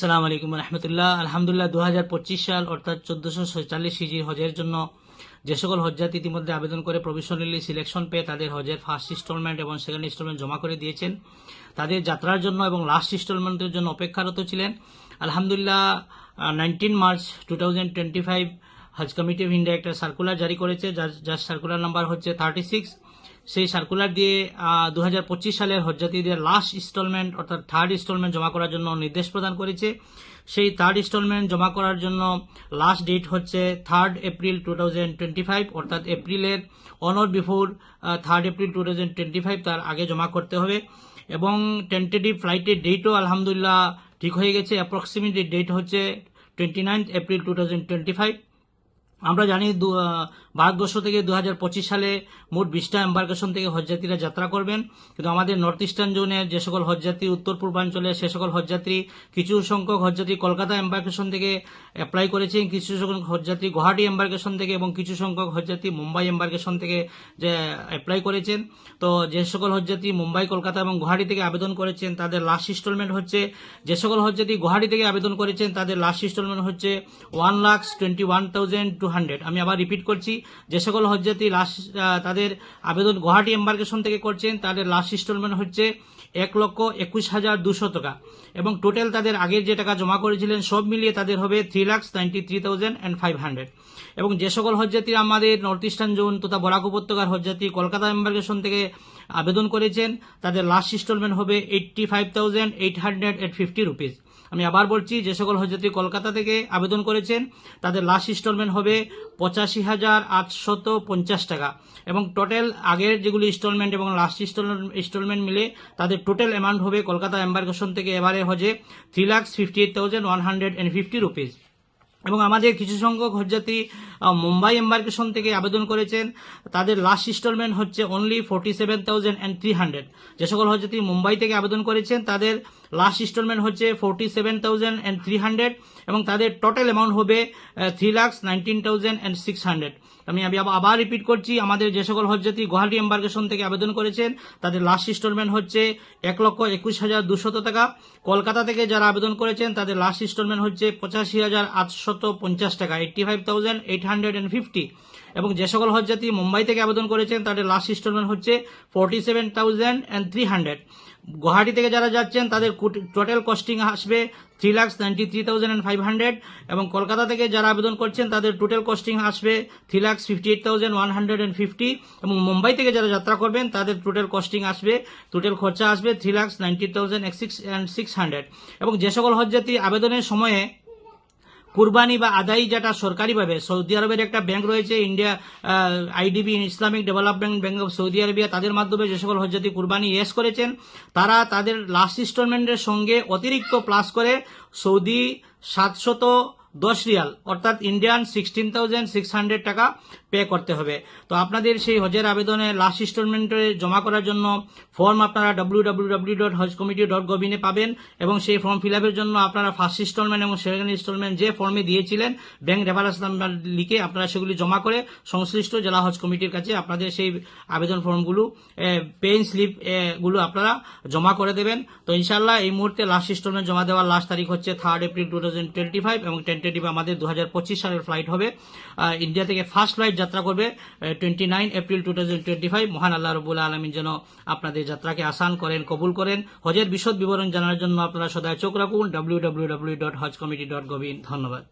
সালাম আলাইকুম রহমতুল্লাহ। আলহামদুলিল্লাহ দু পঁচিশ সাল, অর্থাৎ চোদ্দশো ছয়চল্লিশ হিজির হজের জন্য যে সকল হজযাত্রী ইতিমধ্যে আবেদন করে প্রভিশনালি সিলেকশন পেয়ে তাদের হজের ফার্স্ট ইনস্টলমেন্ট এবং সেকেন্ড ইনস্টলমেন্ট জমা করে দিয়েছেন। তাদের যাত্রার জন্য এবং লাস্ট ইনস্টলমেন্টের জন্য অপেক্ষারত ছিলেন। আলহামদুলিল্লাহ nineteen March two thousand twenty five Haj Committee of India একটা সার্কুলার জারি করেছে, যার যার সার্কুলার নাম্বার হচ্ছে থার্টি সিক্স সেই সার্কুলার দিয়ে দু হাজার পঁচিশ সালের হজযাত্রীদের লাস্ট ইনস্টলমেন্ট অর্থাৎ থার্ড ইনস্টলমেন্ট জমা করার জন্য নির্দেশ প্রদান করেছে। সেই থার্ড ইনস্টলমেন্ট জমা করার জন্য লাস্ট ডেট হচ্ছে থার্ড এপ্রিল টু অর্থাৎ এপ্রিলের অনর বিফোর থার্ড এপ্রিল টু তার আগে জমা করতে হবে। এবং টেন্টেটিভ ফ্লাইটের ডেটও আলহামদুলিল্লাহ ঠিক হয়ে গেছে। অ্যাপ্রক্সিমেট ডেট হচ্ছে টোয়েন্টি এপ্রিল টু আমরা জানি ভারতবর্ষ থেকে দু হাজার পঁচিশ সালে মোট বিশটা এম্বার্কেশন থেকে হজযাত্রীরা যাত্রা করবেন। কিন্তু আমাদের নর্থ ইস্টার্ন জোনে যে সকল হজযাত্রী, উত্তর পূর্বাঞ্চলে সে সকল হজযাত্রী, কিছু সংখ্যক হজযাত্রী কলকাতা এম্বার্কেশন থেকে অ্যাপ্লাই করেছেন, কিছু সংখ্যক হজযাত্রী গুয়াহাটি এম্বার্কেশন থেকে এবং কিছু সংখ্যক হজযাত্রী মুম্বাই এম্বার্কেশন থেকে যে অ্যাপ্লাই করেছেন। তো যে সকল হজযাত্রী মুম্বাই, কলকাতা এবং গুয়াহাটি থেকে আবেদন করেছেন, তাদের লাস্ট ইনস্টলমেন্ট হচ্ছে যে সকল হজযাত্রী গুয়াহাটি থেকে আবেদন করেছেন, তাদের লাস্ট ইনস্টলমেন্ট হচ্ছে one lakh twenty one thousand two hundred আমি আবার রিপিট করছি যে সকল হজযাত্রী লাস্ট তাদের আবেদন গুয়াহাটি এম্বার্কেশন থেকে করছেন, তাদের লাস্ট ইনস্টলমেন্ট হচ্ছে এক লক্ষ একুশ হাজার দুশো টাকা। এবং টোটাল তাদের আগের যে টাকা জমা করেছিলেন, সব মিলিয়ে তাদের হবে three lakh ninety three thousand and five hundred এবং যে সকল হজযাত্রী আমাদের নর্থ ইস্টার্ন জোন তথা বরাক উপত্যকার হজযাত্রী কলকাতা এম্বার্কেশন থেকে আবেদন করেছেন, তাদের লাস্ট ইনস্টলমেন্ট হবে eighty five thousand eight hundred fifty rupees আমি আবার বলছি, যে সকল হজযাত্রী কলকাতা থেকে আবেদন করেছেন, তাদের লাস্ট ইনস্টলমেন্ট হবে পঁচাশি হাজার আটশত পঞ্চাশ টাকা। এবং টোটাল আগের যেগুলি ইনস্টলমেন্ট এবং লাস্ট ইনস্টলমেন্ট মিলে, তাদের টোটাল অ্যামাউন্ট হবে কলকাতা এম্বার্কেশন থেকে এবারে হজে three lakh fifty eight thousand one hundred and fifty rupees এবং আমাদের কিছু সংখ্যক হজযাত্রী মুম্বাই এম্বার্কেশন থেকে আবেদন করেছেন, তাদের লাস্ট ইনস্টলমেন্ট হচ্ছে only forty seven thousand and three hundred যে সকল হজযাত্রী মুম্বাই থেকে আবেদন করেছেন, তাদের লাস্ট ইনস্টলমেন্ট হচ্ছে forty seven thousand and three hundred এবং তাদের টোটাল অ্যামাউন্ট হবে three lakhs nineteen thousand and six hundred আমি আবার রিপিট করছি, আমাদের যে সকল হজযাত্রী গুয়াহাটি এম্বার্কেশন থেকে আবেদন করেছেন, তাদের লাস্ট ইনস্টলমেন্ট হচ্ছে এক লক্ষ একুশ হাজার দুশত টাকা। কলকাতা থেকে যারা আবেদন করেছেন, তাদের লাস্ট ইনস্টলমেন্ট হচ্ছে পঁচাশি হাজার আটশত পঞ্চাশ টাকা eighty five thousand eight hundred and fifty এবং যে সকল হজযাত্রী মুম্বাই থেকে আবেদন করেছেন, তাদের লাস্ট ইনস্টলমেন্ট হচ্ছে forty seven thousand and three hundred Guwahati থেকে যারা যাচ্ছেন, তাদের টোটাল কস্টিং আসবে three lakhs ninety three thousand and five hundred এবং কলকাতা থেকে যারা আবেদন করছেন, তাদের টোটাল কস্টিং আসবে three lakhs fifty eight thousand one hundred and fifty এবং মুম্বাই থেকে যারা যাত্রা করবেন, তাদের টোটাল কস্টিং আসবে টোটাল খরচা আসবে three lakhs ninety thousand six and six hundred এবং যে সকল হজযাত্রী আবেদনের সময়ে কুরবানি বা আদায়ী যেটা সরকারিভাবে, সৌদি আরবের একটা ব্যাংক রয়েছে India IDB Islamic Development Bank of Saudi Arabia তাদের মাধ্যমে যে সকল হজরতি কুরবানি ইয়েস করেছেন, তারা তাদের লাস্ট ইনস্টলমেন্টের সঙ্গে অতিরিক্ত প্লাস করে সৌদি সাতশত দশ রিয়াল, অর্থাৎ Indian sixteen thousand six hundred টাকা পে করতে হবে। তো আপনাদের সেই হজের আবেদনে লাস্ট ইনস্টলমেন্টে জমা করার জন্য ফর্ম আপনারা W W dot Haj committee dot পাবেন এবং সেই ফর্ম ফিল আপের জন্য আপনারা ফার্স্ট ইনস্টলমেন্ট এবং সেকেন্ড ইনস্টলমেন্ট যে ফর্মে দিয়েছিলেন ব্যাংক রেফারেন্স নাম্বার লিখে আপনারা সেগুলি জমা করে সংশ্লিষ্ট জেলা হজ কমিটির কাছে আপনাদের সেই আবেদন ফর্মগুলো পেন স্লিপগুলো আপনারা জমা করে দেবেন। তো ইনশাল্লাহ এই মুহূর্তে লাস্ট ইনস্টলমেন্ট জমা দেওয়ার লাস্ট তারিখ হচ্ছে third April two thousand twenty five এবং টেন্টেটিভ আমাদের দু হাজার পঁচিশ সালের ফ্লাইট হবে। ইন্ডিয়া থেকে ফার্স্ট ফ্লাইট যাত্রা করবে twenty nine April two thousand twenty five মহান আল্লাহ রবুল আলমিন যেন আপনাদের যাত্রাকে আসান করেন, কবুল করেন। হজের বিশদ বিবরণ জানার জন্য আপনারা সদায় চোখ রাখুন। W W W dot Haj committee dot gov in ধন্যবাদ।